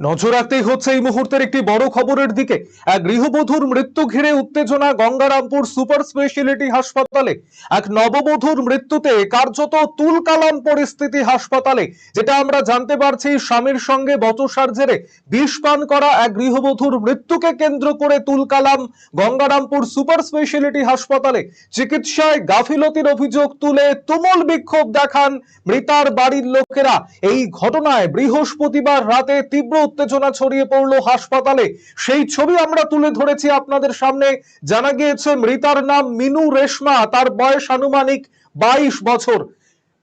নজর রাখতেই হচ্ছে এই মুহূর্তের একটি বড় খবরের দিকে। এক গৃহবধূর মৃত্যু ঘিরে উত্তেজনা গঙ্গারামপুর সুপার স্পেশালিটি হাসপাতালে। এক নববধূর মৃত্যুতে কার্যত তুলকালাম পরিস্থিতি হাসপাতালে, যেটা আমরা জানতে পারছি স্বামীর সঙ্গে বচসার জেরে বিষ পান করা এক গৃহবধূর মৃত্যুকে কেন্দ্র করে তুলকালাম গঙ্গারামপুর সুপার স্পেশালিটি হাসপাতালে। চিকিৎসায় গাফিলতির অভিযোগ তুলে তুমুল বিক্ষোভ দেখান মৃতার বাড়ির লোকেরা। এই ঘটনায় বৃহস্পতিবার রাতে তীব্র উত্তেজনা ছড়িয়ে পড়ল হাসপাতালে। সেই ছবি আমরা তুলে ধরেছি আপনাদের সামনে। জানা গিয়েছে, মৃতার নাম মিনু রেশমা। তার বয়স আনুমানিক বাইশ বছর।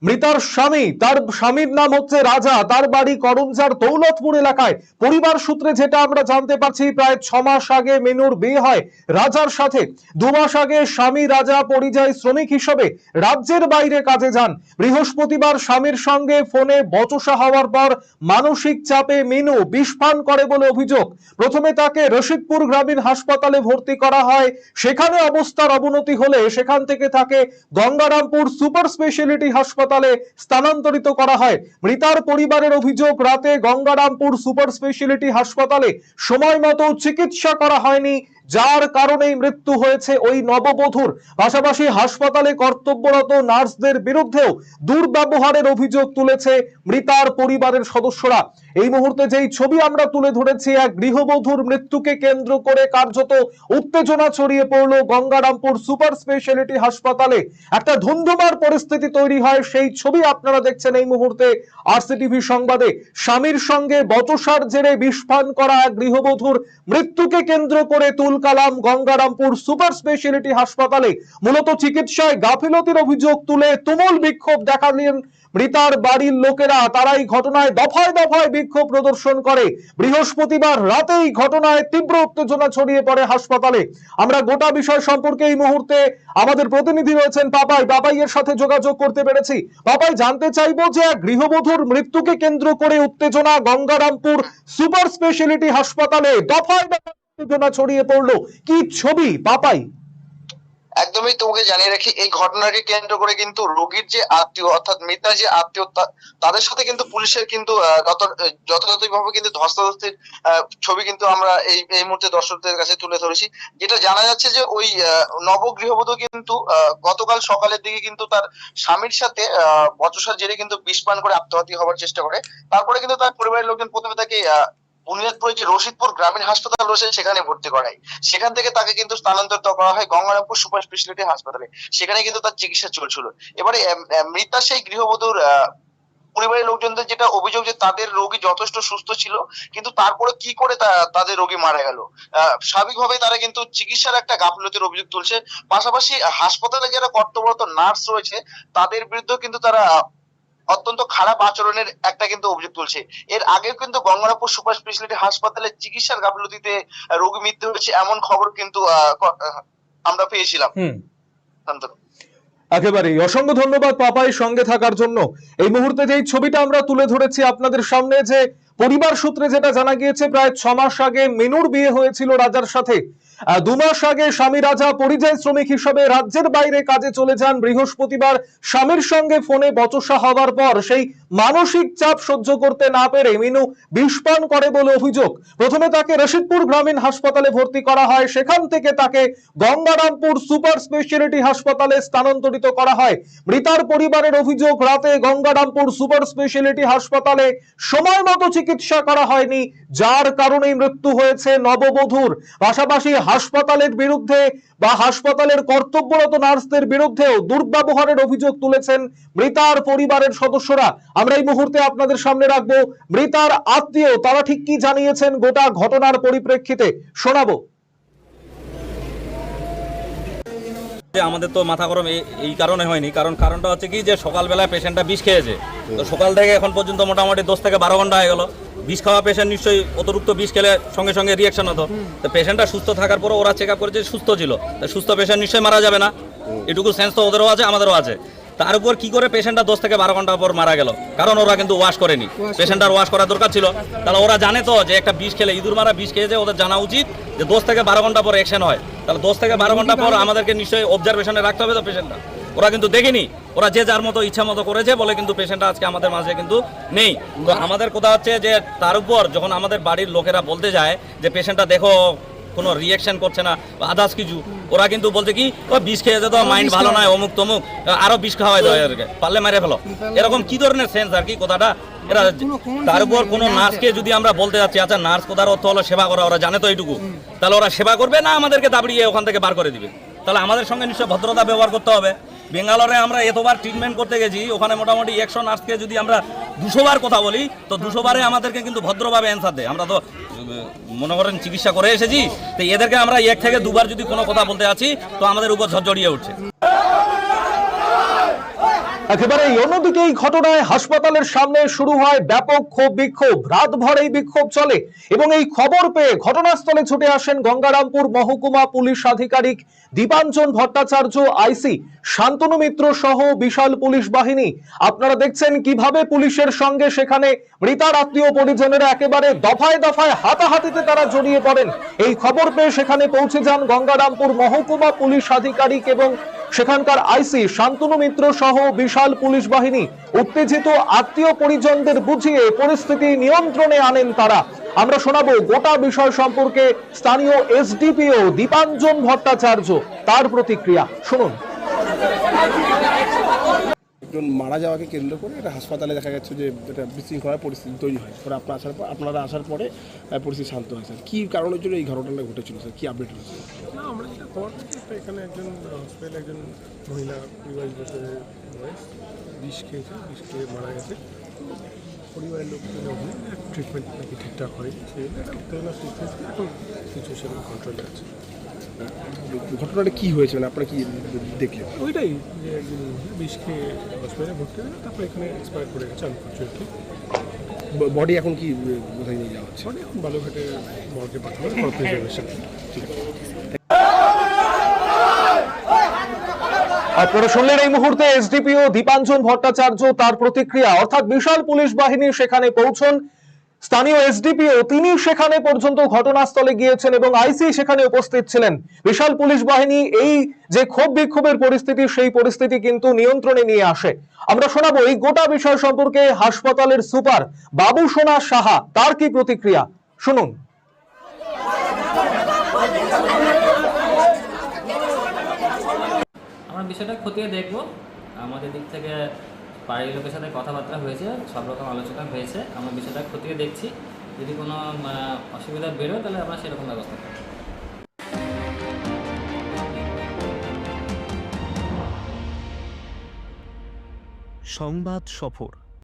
মৃতার স্বামী, তার স্বামীর নাম হচ্ছে রাজা, তার বাড়ি করমজার দৌলতপুর এলাকায়। পরিবার সূত্রে যেটা আমরা জানতে পারছি, প্রায় ছ মাস আগে মিনুর বিয়ে হয় রাজার সাথে। দু মাস আগে স্বামী রাজা পরিযায়ী শ্রমিক হিসেবে রাজ্যের বাইরে কাজে যান। বৃহস্পতিবার স্বামীর সঙ্গে ফোনে বচসা হওয়ার পর মানসিক চাপে মিনু বিষপান করে বলে অভিযোগ। প্রথমে তাকে রশিদপুর গ্রামীণ হাসপাতালে ভর্তি করা হয়। সেখানে অবস্থার অবনতি হলে সেখান থেকে তাকে গঙ্গারামপুর সুপার স্পেশালিটি হাসপাতালে স্থানান্তরিত করা হয়। মৃতার পরিবারের অভিযোগ, রাতে গঙ্গারামপুর সুপার স্পেশালিটি হাসপাতালে সময় মতো চিকিৎসা করা হয়নি। যার কারণেই মৃত্যু হয়েছে ওই নববধূর। পাশাপাশি হাসপাতালে কর্তব্যরত নার্সদের বিরুদ্ধেও দুর্ব্যবহারের অভিযোগ তুলেছে মৃতার পরিবারের সদস্যরা। এই মুহূর্তে যেই ছবি আমরা তুলে ধরেছি, এক গৃহবধূর মৃত্যুকে কেন্দ্র করে কার্যত উত্তেজনা ছড়িয়ে পড়ল গঙ্গারামপুর সুপার স্পেশালিটি হাসপাতালে। একটা ধুন্ধুমার পরিস্থিতি তৈরি হয়, সেই ছবি আপনারা দেখছেন এই মুহূর্তে আরসিটিভি সংবাদে। স্বামীর সঙ্গে বচসার জেরে বিষপান করা এক গৃহবধূর মৃত্যুকে কেন্দ্র করে তুলকালাম গঙ্গারামপুর সুপার স্পেশালিটি হাসপাতালে মূলত চিকিৎসায় গাফিলতির অভিযোগ তুলে তুমুল বিক্ষোভ দেখালেন মৃতার বাড়ির লোকেরা। তারাই ঘটনায় দফায় দফায় বিক্ষোভ প্রদর্শন করে। বৃহস্পতিবার রাতেই ঘটনায় তীব্র উত্তেজনা ছড়িয়ে পড়ে হাসপাতালে। আমরা গোটা বিষয় সম্পর্কে এই মুহূর্তে আমাদের প্রতিনিধি রয়েছেন পাপাই। পাপাইয়ের সাথে যোগাযোগ করতে পেরেছি। পাপাই, জানতে চাইব যে গৃহবধূর মৃত্যুকে কেন্দ্র করে উত্তেজনা গঙ্গারামপুর সুপার স্পেশালিটি হাসপাতালে দফায় দফায় উত্তেজনা ছড়িয়ে পড়ল। কি ছবি পাপাই? একদমই তোমাকে জানিয়ে রাখি এই ঘটনাকে কেন্দ্র করে কিন্তু রোগীর যে আত্মীয় অর্থাৎ মৃতার যে আত্মীয় তাদের সাথে কিন্তু পুলিশের কিন্তু যথাযথভাবে কিন্তু ধস্তাধস্তির ছবি কিন্তু আমরা এই এই মুহূর্তে দর্শকদের কাছে তুলে ধরেছি। যেটা জানা যাচ্ছে যে ওই নবগৃহবধূ কিন্তু গতকাল সকালের দিকে কিন্তু তার স্বামীর সাথে আহ, বচসার জেরে কিন্তু বিষপান করে আত্মঘাতী হওয়ার চেষ্টা করে। তারপরে কিন্তু তার পরিবারের লোকজন প্রথমে তাকে বুনিয়াদপুরে যে রশিদপুর গ্রামীণ হাসপাতাল রয়েছে, সেখানে ভর্তি করায়। সেখান থেকে তাকে কিন্তু স্থানান্তরিত করা হয় গঙ্গারামপুর সুপার স্পেশালিটি হাসপাতালে। সেখানে কিন্তু তার চিকিৎসা চলছিল। এবারে মৃতা সেই গৃহবধূর পরিবারের লোকজনদের যেটা অভিযোগ যে তাদের রোগী যথেষ্ট সুস্থ ছিল, কিন্তু তারপরে কি করে তাদের রোগী মারা গেল? স্বাভাবিকভাবে তারা কিন্তু চিকিৎসার একটা গাফলতির অভিযোগ তুলছে। পাশাপাশি হাসপাতালে যারা কর্তব্যরত নার্স রয়েছে, তাদের বিরুদ্ধেও কিন্তু তারা অত্যন্ত খারাপ আচরণের একটা কিন্তু অভিযোগ তুলছে। এর আগেও কিন্তু গঙ্গারামপুর সুপার স্পেশালিটি হাসপাতালে চিকিৎসার গাফলতিতে রোগী মৃত্যু হয়েছে এমন খবর কিন্তু আমরা পেয়েছিলাম। একেবারেই। অসংখ্য ধন্যবাদ পাপাই সঙ্গে থাকার জন্য। এই মুহূর্তে যেই ছবিটা আমরা তুলে ধরেছি আপনাদের সামনে যে পরিবার সূত্রে যেটা জানা গিয়েছে প্রায় ছ মাস আগে মেনুর বিয়ে হয়েছিল রাজার সাথে। দু মাস আগে স্বামী রাজা পরিযায়ী শ্রমিক হিসেবে রাজ্যের বাইরে কাজে চলে যান। বৃহস্পতিবার স্বামীর সঙ্গে ফোনে বচসা হওয়ার পর সেই মানসিক চাপ সহ্য করতে না পেরে মিনু বিষপান করে বলে অভিযোগ। প্রথমে তাকে রশিদপুর গ্রামীণ হাসপাতালে ভর্তি করা হয়। সেখান থেকে তাকে গঙ্গারামপুর সুপার স্পেশালিটি হাসপাতালে স্থানান্তরিত করা হয়। মৃতার পরিবারের অভিযোগ, রাতে গঙ্গারামপুর সুপার স্পেশালিটি হাসপাতালে সময় মতো চিকিৎসা করা হয়নি, যার কারণেই মৃত্যু হয়েছে নববধূর। পাশাপাশি হাসপাতালের বিরুদ্ধে বা হাসপাতালের কর্তব্যরত নার্সদের বিরুদ্ধেও দুর্ব্যবহারের অভিযোগ তুলেছেন মৃতার পরিবারের সদস্যরা। আমরা এই মুহূর্তে আপনাদের সামনে রাখব। মৃতার আত্মীয়, তারা ঠিক কি জানিয়েছেন গোটা ঘটনার পরিপ্রেক্ষিতে? শোনাবো। আমাদের তো মাথা গরম এই কারণে হয়নি। কারণ কারণটা হচ্ছে কি যে সকালবেলায় পেশেন্টটা বিষ খেয়েছে। তো সকাল থেকে এখন পর্যন্ত মোটামুটি দশ থেকে বারো ঘণ্টা হয়ে গেল। বিষ খাওয়া পেশেন্ট নিশ্চয়ই অতিরিক্ত বিষ খেলে সঙ্গে সঙ্গে রিয়াকশন হতো। তো পেশেন্টটা সুস্থ থাকার পরে ওরা চেক আপ করেছে সুস্থ ছিল। তো সুস্থ পেশেন্ট নিশ্চয়ই মারা যাবে না। এটুকু সেন্স তো ওদেরও আছে আমাদেরও আছে। তার উপর কি করে পেশেন্টটা দশ থেকে বারো ঘণ্টা পর মারা গেল? কারণ ওরা কিন্তু ওয়াশ করেনি। পেশেন্টটার ওয়াশ করা দরকার ছিল। তাহলে ওরা জানে তো যে একটা বিষ খেলে ইঁদুর মারা বিষ খেয়েছে ওদের জানা উচিত যে দশ থেকে বারো ঘণ্টা পর অ্যাকশন হয়। তাহলে দশ থেকে বারো ঘণ্টা পর আমাদেরকে নিশ্চয়ই অবজারভেশনে রাখতে হবে তো পেশেন্টটা ওরা কিন্তু দেখেনি। ওরা যে যার মতো ইচ্ছা মতো করেছে বলে কিন্তু পেশেন্টটা আজকে আমাদের মাঝে কিন্তু নেই। তো আমাদের কথা হচ্ছে যে তার উপর যখন আমাদের বাড়ির লোকেরা বলতে যায় যে পেশেন্টটা দেখো কোনো রিয়াকশন করছে না আদার্স কিছু ওরা কিন্তু বলছে কি ও বিষ খেয়ে যেত মাইন্ড ভালো নয় অমুক তমুক আরও বিষ খাওয়াই দেয় এদেরকে পারলে মেরে ফেলো। এরকম কি ধরনের সেন্স আর কি কথাটা? এরা তার উপর কোনো নার্সকে যদি আমরা বলতে যাচ্ছি আচ্ছা নার্স কোথার অর্থ হলো সেবা করা ওরা জানে তো এইটুকু। তাহলে ওরা সেবা করবে না আমাদেরকে দাবড়িয়ে ওখান থেকে বার করে দিবে? তাহলে আমাদের সঙ্গে নিশ্চয়ই ভদ্রতা ব্যবহার করতে হবে। বেঙ্গালোরে আমরা এতবার ট্রিটমেন্ট করতে গেছি, ওখানে মোটামুটি একশো নার্সকে যদি আমরা দুশো বার কথা বলি, তো দুশো বারে আমাদেরকে কিন্তু ভদ্রভাবে অ্যান্সার দেয়। আমরা তো মনে করেন চিকিৎসা করে এসেছি, তো এদেরকে আমরা এক থেকে দুবার যদি কোনো কথা বলতে আছি, তো আমাদের উপর ঝরঝরিয়ে উঠছে। একেবারে অন্যদিকে এই ঘটনায় হাসপাতালের সামনে শুরু হয় ব্যাপক ক্ষোভ, বিক্ষোভ। রাতভর এই বিক্ষোভ চলে এবং এই খবর পেয়ে ঘটনাস্থলে ছুটে আসেন গঙ্গারামপুর মহকুমা পুলিশ আধিকারিক দীপাঞ্জন ভট্টাচার্য, আইসি শান্তনু মিত্র সহ বিশাল পুলিশ বাহিনী। আপনারা দেখছেন কীভাবে পুলিশের সঙ্গে সেখানে মৃতার আত্মীয় পরিজনেরা একেবারে দফায় দফায় হাতাহাতিতে তারা জড়িয়ে পড়েন। এই খবর পেয়ে সেখানে পৌঁছে যান গঙ্গারামপুর মহকুমা পুলিশ আধিকারিক এবং সেখানকার আইসি, শান্তনু মিত্র সহ বিশাল পুলিশ বাহিনী উত্তেজিত আত্মীয় পরিজনদের বুঝিয়ে পরিস্থিতি নিয়ন্ত্রণে আনেন তারা। আমরা শোনাবো গোটা বিষয় সম্পর্কে স্থানীয় এসডিপিও দীপাঞ্জন ভট্টাচার্য। তার প্রতিক্রিয়া। শুনুন। একজন মারা যাওয়াকে কেন্দ্র করে একটা হাসপাতালে দেখা যাচ্ছে যে একটা বিশৃঙ্খলার পরিস্থিতি তৈরি হয়। পরে আপনার আসার পর আপনারা আসার পরে পরিস্থিতি শান্ত হয় স্যার। কী কারণের জন্য এই ঘটনাটা ঘটেছিল স্যার? কী আপডেট হয়েছে? আমরা যেটা খবর এখানে একজন হসপিটালে একজন মহিলা কুড়ি বাইশ বছরের বয়স বিষ খেয়েছে বিষ খেয়ে মারা গেছে। পরিবারের লোক ট্রিটমেন্ট নাকি ঠিকঠাক হয় সেই একটা হয়েছিল এখন সিচুয়েশন কন্ট্রোলে আছে। ঘটনাটা কী হয়েছে? মানে আপনারা কি দেখলেন? ওইটাই যে একজন বিষ খেয়ে হসপিটালে ভর্তি হয়ে তারপরে এখানে এক্সপায়ার করে গেছে আনফর্চুনেটলি বডি এখন কি কোথায় নিয়ে যাওয়া হচ্ছে? মানে এখন বালুঘাটে মর্গে পাঠানো ফর প্রিজার্ভেশন ঠিক আছে। আপনারা শুনলেন এই মুহূর্তে এসডিপিও দীপাঞ্জন ভট্টাচার্য তার প্রতিক্রিয়া। অর্থাৎ বিশাল পুলিশ বাহিনী সেখানে পৌঁছন। স্থানীয় এসডিপিও তিনি সেখানে পর্যন্ত ঘটনাস্থলে গিয়েছেন এবং আইসি সেখানে উপস্থিত ছিলেন। বিশাল পুলিশ বাহিনী এই যে ক্ষোভ বিক্ষোভের পরিস্থিতি, সেই পরিস্থিতি কিন্তু নিয়ন্ত্রণে নিয়ে আসে। আমরা শোনাবো, এই গোটা বিষয় সম্পর্কে হাসপাতালের সুপার বাবু সোনা সাহা, তার কি প্রতিক্রিয়া? শুনুন। আমরা বিষয়টা খতিয়ে দেখব। আমাদের দিক থেকে বাড়ির লোকের সাথে কথাবার্তা হয়েছে, সব রকম আলোচনা হয়েছে। আমরা বিষয়টা খতিয়ে দেখছি। যদি কোনো অসুবিধা বেরোয়, তাহলে আমরা সেরকম ব্যবস্থা করব সংবাদ সফর।